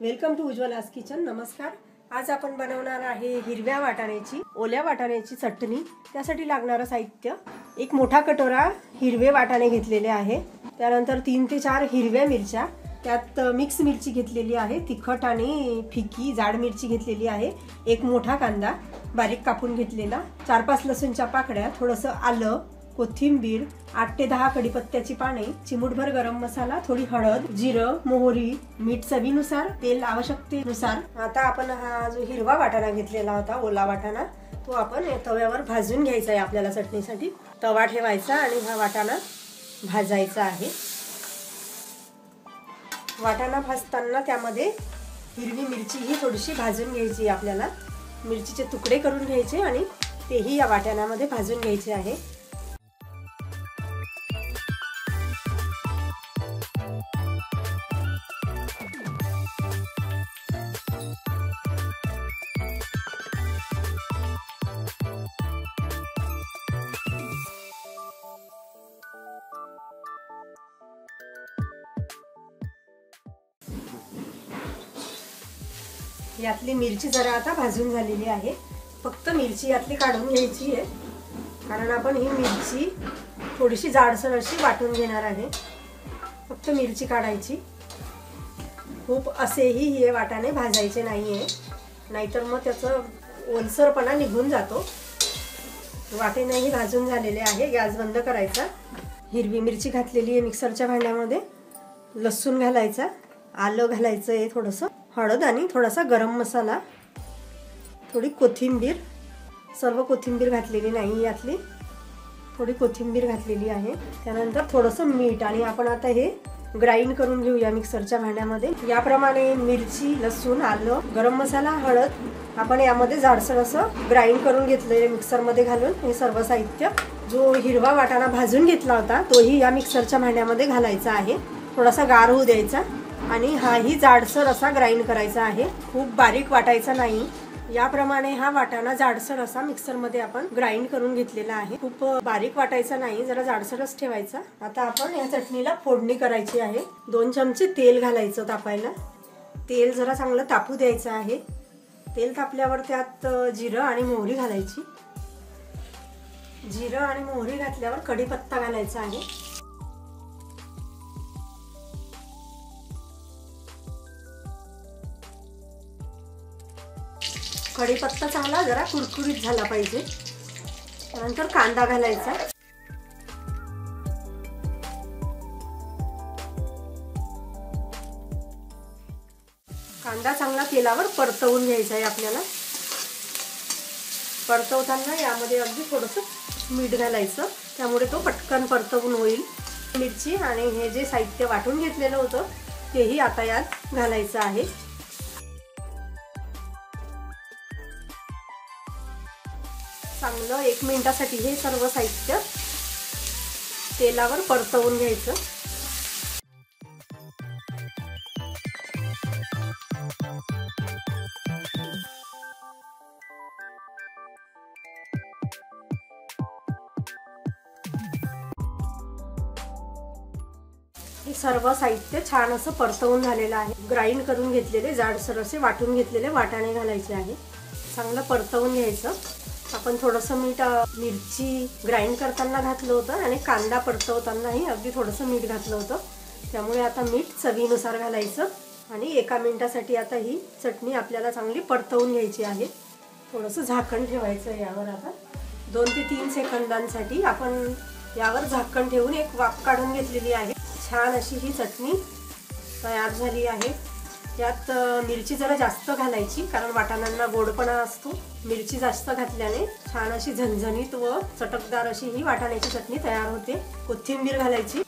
Welcome to उज्ज्वलास kitchen. नमस्कार. आज आपण बनवणार आहे हिरव्या वाटाण्याची ओल्या वाटाण्याची चटणी. त्यासाठी लागणारं साहित्य एक मोठा कटोरा हिरवे वाटाणे घेतलेले आहे. त्यानंतर तीन ते चार हिरव्या मिरच्या. त्यात मिक्स मिरची घेतलेली आहे तिखट आणि फिकी जाड मिरची घेतलेली आहे एक मोठा कांदा बारीक कापून घेतलेला चार पाच लसूणच्या पाकड्या थोडंसं आलं कोथिंबीर आठ ते दहा कडीपत्त्याची पाने चिमूटभर गरम मसाला थोडी हळद जिरं मोहरी मीठ चवीनुसार तेल आवश्यकतेनुसार. आता आपण हा जो हिरवा वाटाणा घेतलेला होता ओला वाटाणा तो आपण तव्यावर भाजून घ्यायचा आहे आपल्याला चटणीसाठी. तवा ठेवायचा आणि हा वाटाणा भाजायचा आहे. वाटाणा भाजताना त्यामध्ये हिरवी मिरची ही थोडीशी भाजून घ्यायची आपल्याला. मिरचीचे तुकडे करून घ्यायचे आणि तेही या वाटाण्यामध्ये भाजून घ्यायचे आहे. यातली मिरची जरा आता भाजून झालेली आहे. फक्त मिरची यातली काढून घ्यायची आहे. कारण आपण ही मिरची थोडीशी जाडसर अशी वाटून घेणार आहे. फक्त मिरची काढायची. खूप असेही हे वाटाणे भाजायचे नाही आहे नाहीतर मग त्याचं ओलसरपणा निघून जातो. वाटेनेही भाजून झालेले आहे. गॅस बंद करायचा. हिरवी मिरची घातलेली आहे मिक्सरच्या भांड्यामध्ये. लसूण घालायचा. आलं घालायचं आहे थोडंसं. हळद आणि थोडासा गरम मसाला थोडी कोथिंबीर सर्व कोथिंबीर घातलेली नाही यातली थोडी कोथिंबीर घातलेली आहे. त्यानंतर थोडंसं मीठ आणि आपण आता हे ग्राइंड करून घेऊया मिक्सरच्या भांड्यामध्ये. याप्रमाणे मिरची लसूण आलं गरम मसाला हळद आपण यामध्ये जाडसर असं ग्राइंड करून घेतलं मिक्सरमध्ये घालून. हे सर्व साहित्य जो हिरवा वाटाणा भाजून घेतला होता तोही या मिक्सरच्या भांड्यामध्ये घालायचा आहे. थोडासा गार होऊ द्यायचा. आणि हाही जाडसर असा ग्राइंड करायचा आहे. खूप बारीक वाटायचा नाही. याप्रमाणे हा वाटाणा जाडसर असा मिक्सरमध्ये आपण ग्राइंड करून घेतलेला आहे. खूप बारीक वाटायचा नाही जरा जाडसरच ठेवायचा. आता आपण या चटणीला फोडणी करायची आहे. दोन चमचे तेल घालायचं तापायला. तेल जरा चांगलं तापू द्यायचं आहे. तेल तापल्यावर त्यात जिरं आणि मोहरी घालायची. जिरं आणि मोहरी घातल्यावर कढीपत्ता घालायचा आहे. कढीपत्ता चांगला जरा कुरकुरीत झाला पाहिजे. त्यानंतर कांदा घालायचा. कांदा चांगला तेलावर परतवून घ्यायचा आहे आपल्याला. परतवताना यामध्ये अगदी थोडंसं मीठ घालायचं. त्यामुळे तो पटकन परतवून होईल. मिरची आणि हे जे साहित्य वाटून घेतलेलं होतं तेही आता यात घालायचं आहे. चांगलं एक मिनिटासाठी हे सर्व साहित्य तेलावर परतवून घ्यायचं. हे सर्व साहित्य छान असं परतवून झालेलं आहे. ग्राइंड करून घेतलेले जाडसर असे वाटून घेतलेले वाटाणे घालायचे आहे. चांगलं परतवून घ्यायचं. आपण थोडंसं मीठ मिरची ग्राइंड करताना घातलं होतं आणि कांदा परतवतानाही अगदी थोडंसं मीठ घातलं होतं. त्यामुळे आता मीठ चवीनुसार घालायचं आणि एका मिनिटासाठी आता ही चटणी आपल्याला चांगली परतवून घ्यायची आहे. थोडंसं झाकण ठेवायचं यावर आता. दोन ते तीन सेकंदांसाठी आपण यावर झाकण ठेवून एक वाफ काढून घेतलेली आहे. छान अशी ही चटणी तयार झाली आहे. यात मिरची जरा जास्त घालायची कारण वाटाण्यांना गोडपणा असतो. मिरची जास्त घातल्याने छान अशी झणझणीत व चटकदार अशी ही वाटाण्याची चटणी तयार होते. कोथिंबीर घालायची.